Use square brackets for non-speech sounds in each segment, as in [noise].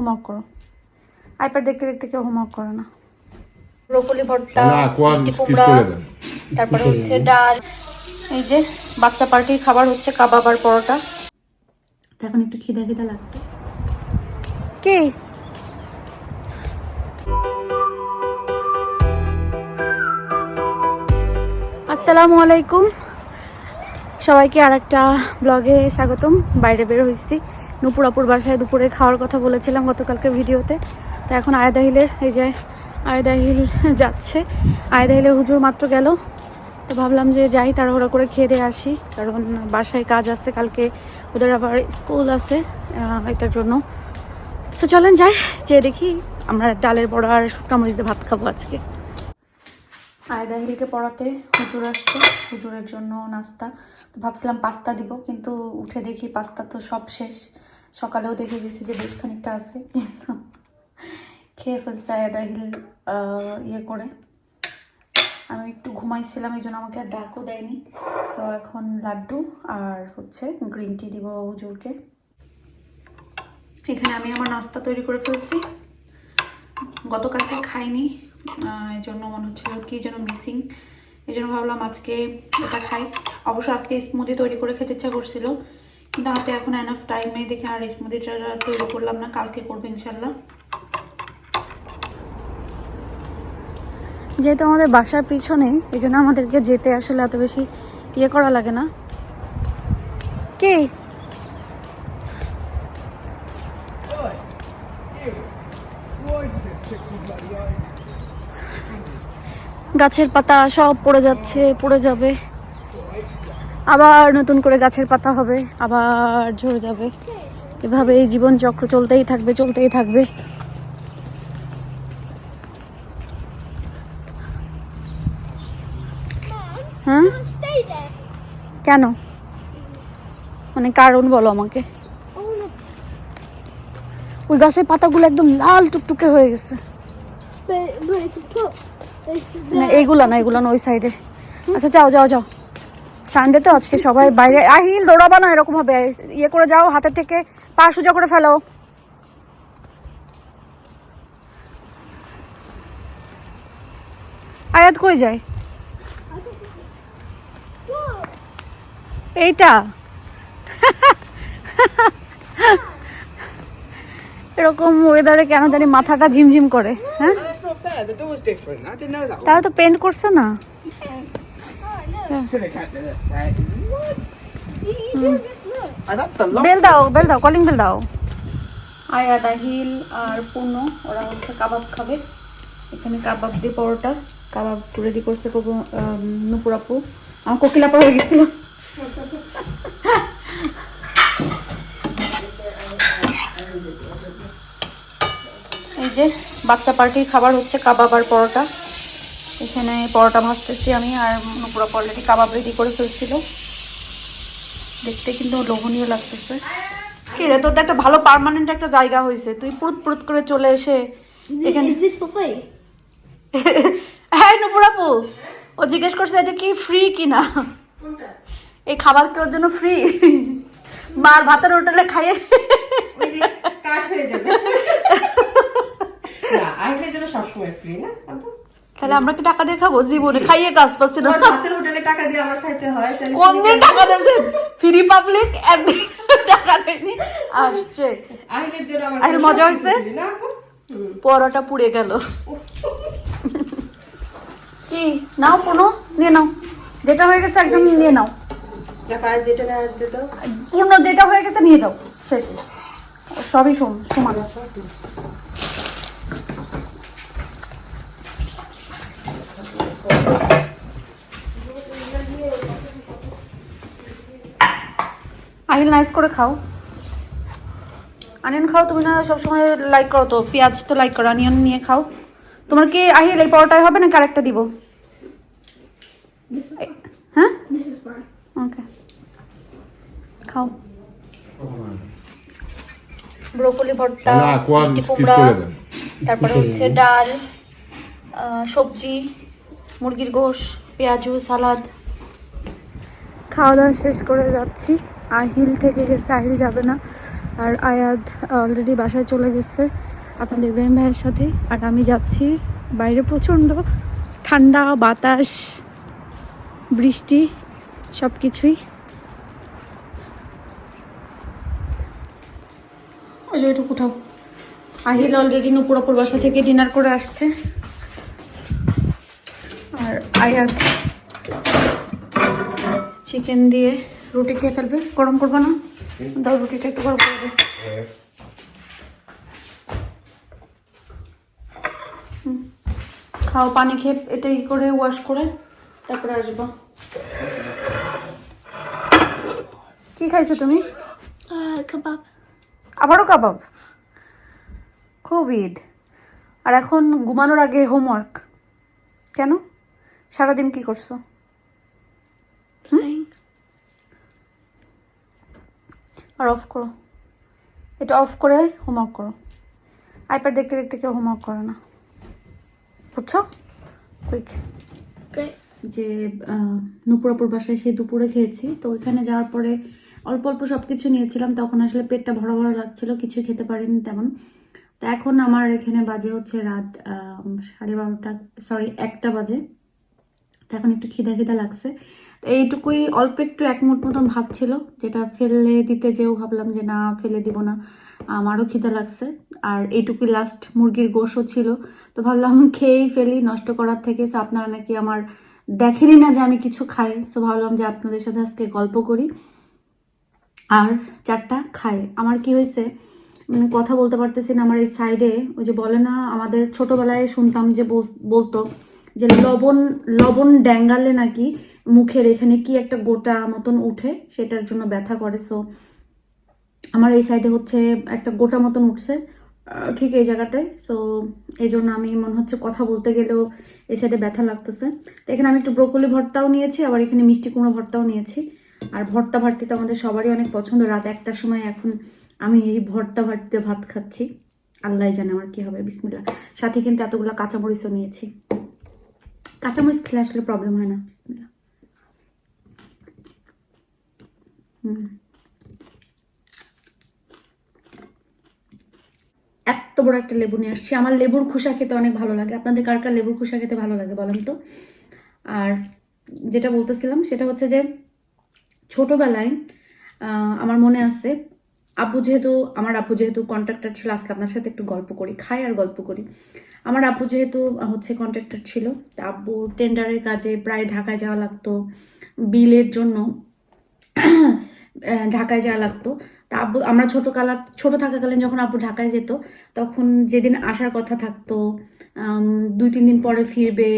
Homework করো। IPad দেখতে দেখতে কেউ হোমওয়ার্ক করে না। ব্রোকলি ভর্তা না কোয়ান মিষ্টি স্কিপ কুমড়া করে দেন। তারপরে হচ্ছে ডাল। এই যে বাচ্চা পার্টির খাবার হচ্ছে কাবাব আর পরোটা। এখন একটু খিদা খিদা লাগছে। কি? আসসালামু আলাইকুম। সবাইকে আর একটা ব্লগে স্বাগতম। বাইরে বের হয়েছি। নুপুরাপুর বাসায় দুপুরে খাওয়ার কথা বলেছিলাম গতকালকে ভিডিওতে। তো এখন আয়দাহিলের এই যে আয়দাহিল যাচ্ছে। আয়দাহিলের হুজুর মাত্র গেল। তো ভাবলাম যে যাই, তাড়াহুড়া করে খেয়ে দিয়ে আসি। কারণ বাসায় কাজ আছে, কালকে ওদের আবার স্কুল আছে এটার জন্য। তো চলেন যাই যে দেখি আমরা ডালের বড়া আর শুকনা মরিচ ভাত খাব আজকে। আয়দাহিলকে পড়াতে হুজুর আসছে, হুজুরের জন্য নাস্তা। তো ভাবছিলাম পাস্তা দিব, কিন্তু উঠে দেখি পাস্তা তো সব শেষ। সকালেও দেখে গেছি যে বেশ খানিকটা আছে। খেয়ে ফেলছে আয়দাহিল ইয়ে করে। আমি একটু ঘুমাইছিলাম, এই জন্য আমাকে আর ডাকও দেয়নি। সো এখন লাড্ডু আর হচ্ছে গ্রিন টি দিব হুজুরকে। এখানে আমি আমার নাস্তা তৈরি করে ফেলছি। গতকালকে খাইনি এই জন্য মনে হচ্ছিল কি যেন মিসিং। এই জন্য ভাবলাম আজকে এটা খাই। অবশ্য আজকে স্মুদি তৈরি করে খেতে ইচ্ছা করছিল। হাতে এখন এনাফ টাইম নেই দেখে আর স্মুদিটা তৈরি করলাম না, কালকে করব ইনশাল্লাহ যেহেতু আমাদের বাসার পিছনে, এই জন্য আমাদেরকে যেতে আসলে এত বেশি ইয়ে করা লাগে না। কে? গাছের পাতা সব পড়ে যাচ্ছে, পড়ে যাবে। আবার নতুন করে গাছের পাতা হবে, আবার ঝরে যাবে। এভাবে এই জীবন চক্র চলতেই থাকবে চলতেই থাকবে। হ্যাঁ? কেন? মানে কারণ বলো আমাকে। ওই গাছের পাতাগুলো একদম লাল টুকটুকে হয়ে গেছে। না, এইগুলা না এগুলো না, ওই সাইডে আচ্ছা যাও যাও যাও। সানডে তো আজকে সবাই বাইরে। আহিল দৌড়াবা না এরকম হবে। ইয়ে করে যাও হাতের থেকে পা সোজা করে ফেলো। আয়াত কই যায়? এইটা। এরকম ওয়েদারে কেন জানি মাথাটা ঝিমঝিম করে হ্যাঁ. তারা তো পেন্ট করছে না। বেল দাও বেল দাও কলিং বেল দাও। আয়া দাহিল আর পূর্ণ ওরা হচ্ছে কাবাব খাবে। এখানে কাবাব দিয়ে পরোটা কাবাব রেডি করছে কবু- নুপুর আপু। আমার কোকিলাপা হয়ে গেছিল। এই যে বাচ্চা পার্টির খাবার হচ্ছে কাবাব আর পরোটা। এখানে পরোটা ভাজতেছি আমি আর আপু অলরেডি কাবাব রেডি করে ফেলছিল। দেখতে কিন্তু লোভনীয় লাগতেছে। কি রে তোর তো একটা ভালো পার্মানেন্ট একটা জায়গা হয়েছে। তুই পুরুত পুরুত করে চলে এসে এখানে [laughs] হ্যাঁ নুপুরাপু ও জিজ্ঞেস করছে এটা কি ফ্রি কিনা? এই খাবার কি ওর জন্য ফ্রি [laughs] মার ভাতের হোটেলে খাইয়ে কাজ হয়ে যাবে। [laughs] না আইনের জন্য সবসময় ফ্রি না? তাহলে আমরা কি টাকা দিয়ে খাব জীবনে খাইয়ে কাজ পাচ্ছি না। হোটেলে টাকা দিয়ে আমার খাইতে হয় কোন দিন টাকা দিয়েছেন ফ্রি পাবলিক একদিন টাকা দেয়নি। আসছে। আরে মজা হয়েছে? পরোটা পুড়ে গেল। কি? নাও কোনো নিয়ে নাও। যেটা হয়ে গেছে একজন নিয়ে নাও। পূর্ণ যেটা হয়ে গেছে নিয়ে যাও। শেষ। সবই সমান। আহিল নাইস করে খাও। আনিয়ন খাও তুমি না সবসময় লাইক করো তো পেঁয়াজ তো লাইক করো আনিয়ন নিয়ে খাও। তোমার কি আহিল এই পরোটায় হবে না আরেকটা দিব? হ্যাঁ. ওকে খাও। ব্রোকলি ভর্তা মিষ্টি কুমড়া তারপরে হচ্ছে ডাল সবজি। মুরগির গোশ পেঁয়াজু সালাদ। খাওয়া দাওয়া শেষ করে যাচ্ছি। আহিল থেকে গেছে আহিল যাবে না। আর আয়াদ অলরেডি বাসায় চলে গেছে আপনাদের ইব্রাহিম ভাইয়ের সাথে। আর আমি যাচ্ছি বাইরে প্রচণ্ড ঠান্ডা বাতাস বৃষ্টি সব কিছুই ওই যে কোথাও আহিল অলরেডি নুপুরাপুর বাসা থেকে ডিনার করে আসছে। আর আয়াত চিকেন দিয়ে রুটি খেয়ে ফেলবে। গরম করবে না। দাও রুটিটা একটু গরম করবে খাও পানি খেয়ে এটা ই করে ওয়াশ করে তারপরে আসব। কি খাইছো তুমি. আবারও কাবাব খুব ঈদ। আর এখন ঘুমানোর আগে হোমওয়ার্ক কেন? সারাদিন কি করছ? আর অফ করো। এটা অফ করে হোমওয়ার্ক করো। আইপ্যাড দেখতে দেখতে কেউ হোমওয়ার্ক করে না। বুঝছ? কুইক. যে নুপুরাপুর বাসায় সেই দুপুরে খেয়েছি। তো ওইখানে যাওয়ার পরে অল্প অল্প সব কিছু নিয়েছিলাম। তখন আসলে পেটটা ভরা ভরা লাগছিল। কিছু খেতে পারিনি তেমন। তো এখন আমার এখানে বাজে হচ্ছে রাত সাড়ে বারোটা সরি একটা বাজে। তো এখন একটু খিদা খিদা লাগছে। তো এইটুকুই অল্প একটু এক মতন ভাত ছিল, যেটা ফেলে দিতে যেও ভাবলাম যে না, ফেলে দিব না। আমারও খিদা লাগছে। আর এইটুকুই লাস্ট মুরগির গোশও ছিল। তো ভাবলাম খেয়েই ফেলি, নষ্ট করার থেকে। সো আপনারা নাকি আমার দেখেনি না যে আমি কিছু খাই। সো ভাবলাম যে আপনাদের সাথে আজকে গল্প করি। আর চারটা খাই। আমার কি হয়েছে মানে কথা বলতে পারতেছি না। আমার এই সাইডে ওই যে বলে না, আমাদের ছোটবেলায় শুনতাম যে বলতো যে লবণ লবণ ড্যাঙ্গালে নাকি মুখের এখানে কি একটা গোটা মতন উঠে, সেটার জন্য ব্যথা করে। সো আমার এই সাইডে হচ্ছে একটা গোটা মতন উঠছে ঠিক এই জায়গাটায়। সো এই জন্য আমি মনে হচ্ছে কথা বলতে গেলেও এই সাইডে ব্যথা লাগতেছে। তো এখানে আমি একটু ব্রোকলি ভর্তাও নিয়েছি, আবার এখানে মিষ্টি কুমড়ো ভর্তাও নিয়েছি। আর ভর্তা ভারতি তো আমাদের সবারই অনেক পছন্দ। রাত একটার সময় এখন আমি এই ভর্তা ভারতিতে ভাত খাচ্ছি। আল্লাহ জানে আমার কি হবে বিসমিল্লা সাথে কিন্তু এতগুলো কাঁচামরিচও নিয়েছি। কাঁচামরিচ খেলে আসলে প্রবলেম হয় না এত বড় একটা লেবু নিয়ে আসছি। আমার লেবুর খোসা খেতে অনেক ভালো লাগে। আপনাদের কার কার লেবুর খোসা খেতে ভালো লাগে বলেন তো? আর যেটা বলতেছিলাম সেটা হচ্ছে যে ছোটবেলায় আমার মনে আছে আব্বু যেহেতু, আমার আব্বু যেহেতু কন্ট্রাক্টর ছিল, আজকে আপনার সাথে একটু গল্প করি, খাই আর গল্প করি। আমার আপু যেহেতু হচ্ছে কন্ট্রাক্টর ছিল আব্বু টেন্ডারের কাজে প্রায় ঢাকায় যাওয়া লাগতো, বিলের জন্য ঢাকায় যাওয়া লাগতো। তা আব্বু আমরা ছোট কালা ছোট থাকাকালীন যখন আব্বু ঢাকায় যেত, তখন যেদিন আসার কথা থাকতো দুই তিন দিন পরে ফিরবে,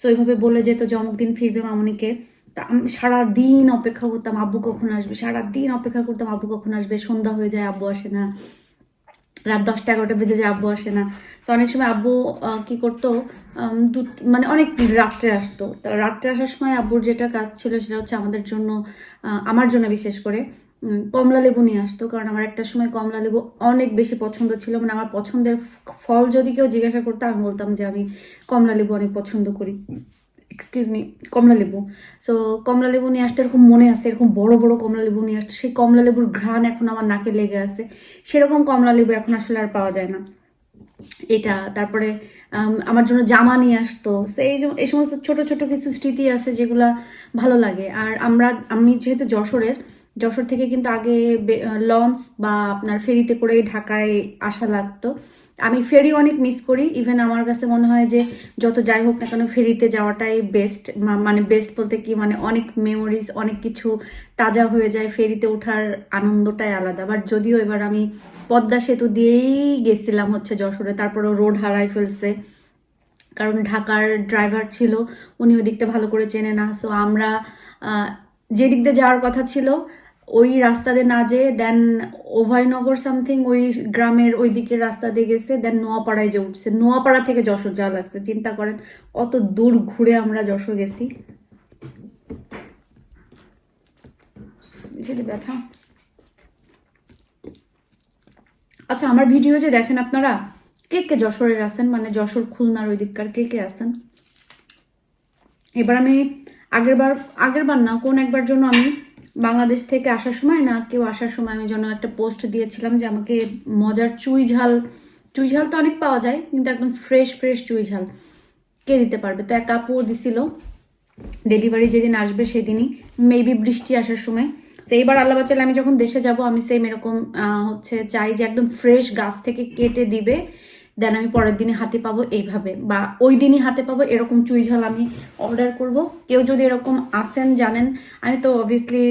সো ওইভাবে বলে যেত যে অমুক দিন ফিরবে মামনিকে। তা সারাদিন অপেক্ষা করতাম, আব্বু কখন আসবে? সারাদিন অপেক্ষা করতাম, আব্বু কখন আসবে? সন্ধ্যা হয়ে যায়, আব্বু আসে না। রাত দশটা, এগারোটা বেজে যায়, আব্বু আসে না। তো অনেক সময় আব্বু কি করতো দু- মানে অনেক রাত্রে আসতো। তা রাত্রে আসার সময় আব্বুর যেটা কাজ ছিল সেটা হচ্ছে আমাদের জন্য আমার জন্য বিশেষ করে কমলা লেবু নিয়ে আসতো। কারণ আমার একটা সময় কমলা লেবু অনেক বেশি পছন্দ ছিল। মানে আমার পছন্দের ফল যদি কেউ জিজ্ঞাসা করতো, আমি বলতাম যে আমি কমলা লেবু অনেক পছন্দ করি। এক্সকিউজ মি কমলা লেবু। সো কমলা লেবু নিয়ে আসতে এরকম মনে আছে, এরকম বড় বড় কমলা লেবু নিয়ে আসতো। সেই কমলা লেবুর ঘ্রাণ এখন আমার নাকে লেগে আছে। সেরকম কমলা লেবু এখন আসলে আর পাওয়া যায় না। এটা, তারপরে আমার জন্য জামা নিয়ে আসতো। So, এই এই সমস্ত ছোট ছোট কিছু স্মৃতি আছে যেগুলা ভালো লাগে। আর আমরা, আমি যেহেতু যশোরের, যশোর থেকে কিন্তু আগে লঞ্চ বা আপনার ফেরিতে করে ঢাকায় আসা লাগতো। আমি ফেরি অনেক মিস করি। ইভেন আমার কাছে মনে হয় যে, যত যাই হোক না কেন ফেরিতে যাওয়াটাই বেস্ট মানে বেস্ট বলতে কি মানে অনেক মেমোরিজ অনেক কিছু তাজা হয়ে যায় ফেরিতে ওঠার আনন্দটাই আলাদা। বাট যদিও এবার আমি পদ্মা সেতু দিয়েই গেছিলাম হচ্ছে যশোরে তারপরে রোড হারাই ফেলছে। কারণ ঢাকার ড্রাইভার ছিল, উনি ওই দিকটা ভালো করে চেনে না। সো আমরা যে দিক দিয়ে যাওয়ার কথা ছিল ওই রাস্তা দিয়ে না যেয়ে দেন অভয়নগর সামথিং ওই গ্রামের ওই দিকের রাস্তা দিয়ে গেছে দেন নোয়াপাড়ায় যে উঠছে। নোয়াপাড়া থেকে যশোর যাওয়া লাগছে। চিন্তা করেন কত দূর ঘুরে আমরা যশোর গেছি। ব্যথা। আচ্ছা আমার ভিডিও যে দেখেন আপনারা, কে কে যশোরের আছেন? মানে যশোর খুলনার ওই দিককার কে কে আছেন? এবার আমি আগের বার আগের বার না, কোন একবার জন্য আমি বাংলাদেশ থেকে আসার সময় না, কেউ আসার সময় আমি যেন একটা পোস্ট দিয়েছিলাম যে আমাকে মজার চুই ঝাল চুই ঝাল তো অনেক পাওয়া যায়, কিন্তু একদম ফ্রেশ ফ্রেশ চুই ঝাল কে দিতে পারবে? তো এক আপু দিছিল ডেলিভারি যেদিন আসবে সেদিনই মেবি বৃষ্টি আসার সময়। তো এইবার আল্লাহ বাচালে আমি যখন দেশে যাব, আমি সেম এরকম হচ্ছে চাই যে একদম ফ্রেশ গাছ থেকে কেটে দিবে। দেন আমি পরের দিনে হাতে পাবো এইভাবে। বা ওই দিনই হাতে পাবো এরকম চুই ঝাল আমি অর্ডার করব। কেউ যদি এরকম আসেন, জানেন, আমি তো অবভিয়াসলি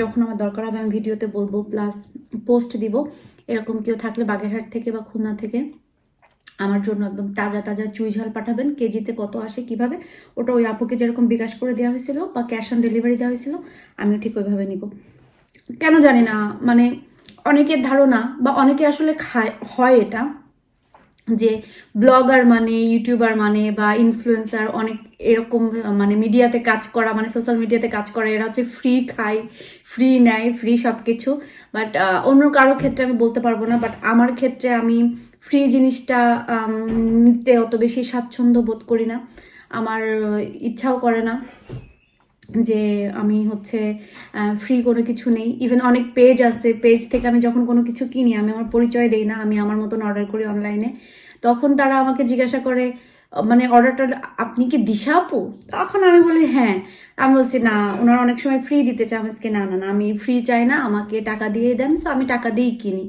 যখন আমার দরকার হবে আমি ভিডিওতে বলব প্লাস পোস্ট দিব। এরকম কেউ থাকলে বাগেরহাট থেকে বা খুলনা থেকে আমার জন্য একদম তাজা তাজা চুই ঝাল পাঠাবেন। কেজিতে কত আসে, কীভাবে, ওটা ওই আপুকে যেরকম বিকাশ করে দেওয়া হয়েছিল বা ক্যাশ অন ডেলিভারি দেওয়া হয়েছিল, আমিও ঠিক ওইভাবে নিব। কেন জানি না মানে অনেকের ধারণা বা অনেকে আসলে খায়, হয় এটা। যে ব্লগার মানে ইউটিউবার মানে বা ইনফ্লুয়েন্সার অনেক এরকম মানে মিডিয়াতে কাজ করা মানে সোশ্যাল মিডিয়াতে কাজ করা, এরা হচ্ছে ফ্রি খায় ফ্রি নেয় ফ্রি সব কিছু বাট অন্য কারও ক্ষেত্রে আমি বলতে পারব না বাট আমার ক্ষেত্রে আমি ফ্রি জিনিসটা নিতে অত বেশি স্বাচ্ছন্দ্য বোধ করি না। আমার ইচ্ছাও করে না। যে আমি হচ্ছে ফ্রি কোনো কিছু নেই। ইভেন অনেক পেজ আছে। পেজ থেকে আমি যখন কোনো কিছু কিনি আমি আমার পরিচয় দেই না আমি আমার মতন অর্ডার করি অনলাইনে তখন তারা আমাকে জিজ্ঞাসা করে মানে অর্ডারটা আপনি কি দিশা আপু? তখন আমি বলি হ্যাঁ। আমি বলছি না ওনারা অনেক সময় ফ্রি দিতে চায়। আমি বলছি, না না না আমি ফ্রি চাই না। আমাকে টাকা দিয়ে দেন। সো আমি টাকা দিয়েই কিনি।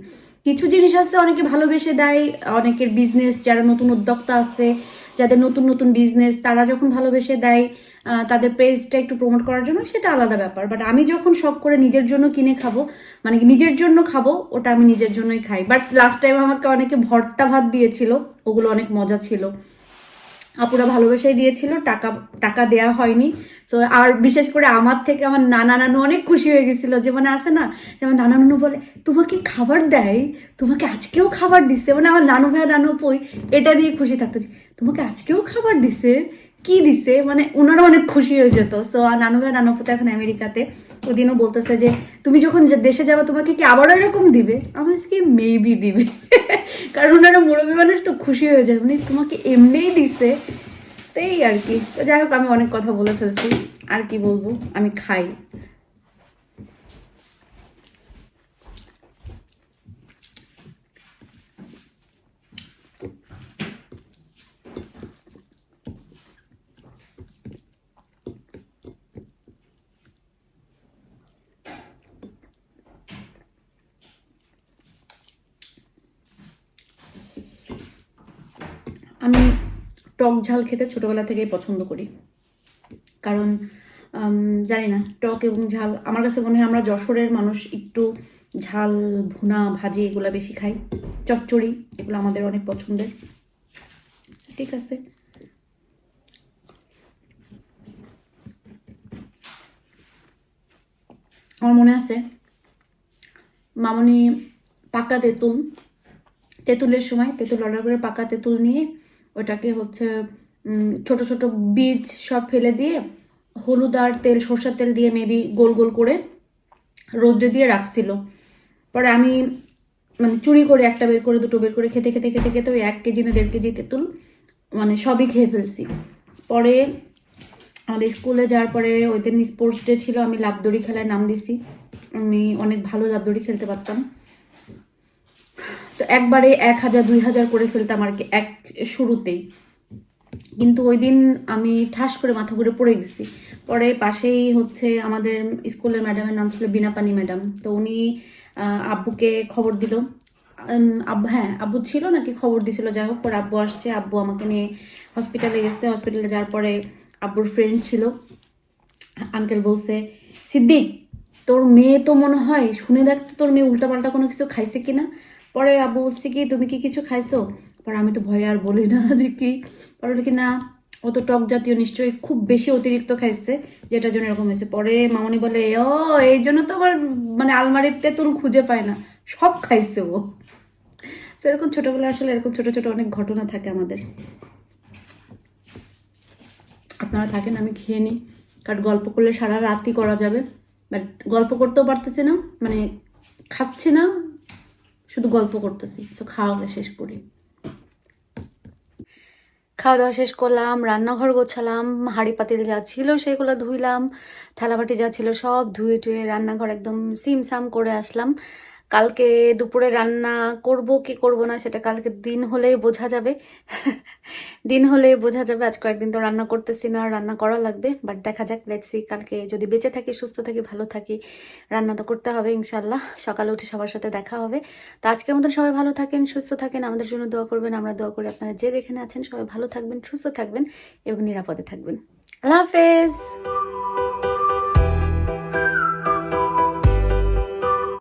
কিছু জিনিস আছে অনেকে ভালোবেসে দেয়। অনেকের বিজনেস যারা নতুন উদ্যোক্তা আছে যাদের নতুন নতুন বিজনেস তারা যখন ভালোবেসে দেয় তাদের পেজটা একটু প্রমোট করার জন্য, সেটা আলাদা ব্যাপার। বাট আমি যখন শখ করে নিজের জন্য কিনে খাব মানে নিজের জন্য খাব, ওটা আমি নিজের জন্যই খাই। বাট লাস্ট টাইম আমাকে অনেকে ভর্তা ভাত দিয়েছিল, ওগুলো অনেক মজা ছিল। আপুরা ভালোবাসাই দিয়েছিল, টাকা টাকা দেয়া হয়নি। তো আর বিশেষ করে আমার থেকে আমার নানা নানু অনেক খুশি হয়ে গেছিল, যে মানে আছে না যেমন নানা নানু বলে, তোমাকে খাবার দেয়? তোমাকে আজকেও খাবার দিছে মানে আমার নানু ভাই নানু পই, এটা নিয়ে খুশি থাকতো যে, তোমাকে আজকেও খাবার দিছে কি দিছে মানে ওনারা অনেক খুশি হয়ে যেত। সো আর নানু ভাই নানু তো এখন আমেরিকাতে। ওদিনও বলতেছে যে, তুমি যখন দেশে যাবে, তোমাকে কি আবারও এরকম দিবে? আমার কি মেবি দিবে। কারণ ওনারা মুরব্বী মানুষ তো খুশি হয়ে যায়। মানে তোমাকে এমনিই দিছে, তাই আর কি। যাই হোক, আমি অনেক কথা বলে ফেলছি। আর কি বলব? আমি খাই। আমি টক ঝাল খেতে ছোটোবেলা থেকেই পছন্দ করি। কারণ জানি না, টক এবং ঝাল, আমার কাছে মনে হয় আমরা যশোরের মানুষ একটু ঝাল, ভুনা, ভাজি এগুলো বেশি খাই। চচ্চড়ি এগুলো আমাদের অনেক পছন্দের। ঠিক আছে। আমার মনে আছে, মামনি পাকা তেঁতুল, তেঁতুলের সময় তেঁতুল অর্ডার করে পাকা তেঁতুল নিয়ে ওটাকে হচ্ছে ছোট ছোট বীজ সব ফেলে দিয়ে হলুদ আর তেল, সর্ষের তেল দিয়ে মেবি গোল গোল করে রোদ্রে দিয়ে রাখছিল। পরে আমি মানে চুরি করে একটা বের করে, দুটো বের করে খেতে খেতে খেতে খেতে ওই এক কেজি না দেড় কেজি তেঁতুল মানে সবই খেয়ে ফেলছি। পরে আমাদের স্কুলে যাওয়ার পরে ওই দিন স্পোর্টস ডে ছিল, আমি লাভদড়ি খেলায় নাম দিছি। আমি অনেক ভালো লাভদড়ি খেলতে পারতাম। তো একবারে এক হাজার, দুই হাজার করে ফেলতাম আর কি এক শুরুতেই। কিন্তু ওই দিন আমি ঠাস করে মাথা ঘুরে পড়ে গেছি। পরে পাশেই হচ্ছে আমাদের স্কুলের ম্যাডামের নাম ছিল বিনাপানি ম্যাডাম। তো উনি আব্বুকে খবর দিল। আব্বু হ্যাঁ আব্বু ছিল নাকি খবর দিছিল, যাই হোক, পরে আব্বু আসছে। আব্বু আমাকে নিয়ে হসপিটালে গেছে। হসপিটালে যাওয়ার পরে আব্বুর ফ্রেন্ড ছিল। আঙ্কেল বলছে, সিদ্দিক, তোর মেয়ে তো মনে হয়, শুনে দেখ তো তোর মেয়ে উল্টাপাল্টা কোনো কিছু খাইছে কিনা। পরে আব্বু বলছে কি, তুমি কি কিছু খাইছো? পরে আমি তো ভয়ে আর বলি না [laughs] দেখি। পরে কি, না অত টক জাতীয় নিশ্চয়ই খুব বেশি অতিরিক্ত খাইছে, যেটার জন্য এরকম হয়েছে। পরে মামনি বলে, ও, এই জন্য তো আবার মানে আলমারির তেঁতুল খুঁজে পায় না, সব খাইছে ও। এরকম ছোটবেলায় আসলে এরকম ছোট ছোট অনেক ঘটনা থাকে আমাদের। আপনারা থাকেন, আমি খেয়ে নিই। কারণ গল্প করলে সারা রাতই করা যাবে। বাট গল্প করতেও পারতেছি না মানে খাচ্ছি না শুধু গল্প করতেছি তো দাওয়া শেষ করি। খাওয়া দাওয়া শেষ করলাম, রান্নাঘর গোছালাম হাঁড়ি পাতিল যা ছিল সেগুলো ধুইলাম, থালাবাটি যা ছিল সব ধুয়ে টুয়ে রান্নাঘর একদম সিমসাম করে আসলাম। কালকে দুপুরে রান্না করব কি করব না সেটা কালকে দিন হলেই বোঝা যাবে। দিন হলেই বোঝা যাবে। আজ কয়েকদিন তো রান্না করতেছি না, আর রান্না করা লাগবে। বাট দেখা যাক লেটসি কালকে যদি বেঁচে থাকি, সুস্থ থাকি, ভালো থাকি, রান্না তো করতে হবে ইনশাল্লাহ সকালে উঠে সবার সাথে দেখা হবে। তো আজকের মতন সবাই ভালো থাকেন, সুস্থ থাকেন, আমাদের জন্য দোয়া করবেন, আমরা দোয়া করি আপনারা যে যেখানে আছেন, সবাই ভালো থাকবেন, সুস্থ থাকবেন এবং নিরাপদে থাকবেন। আল্লাহ হাফেজ!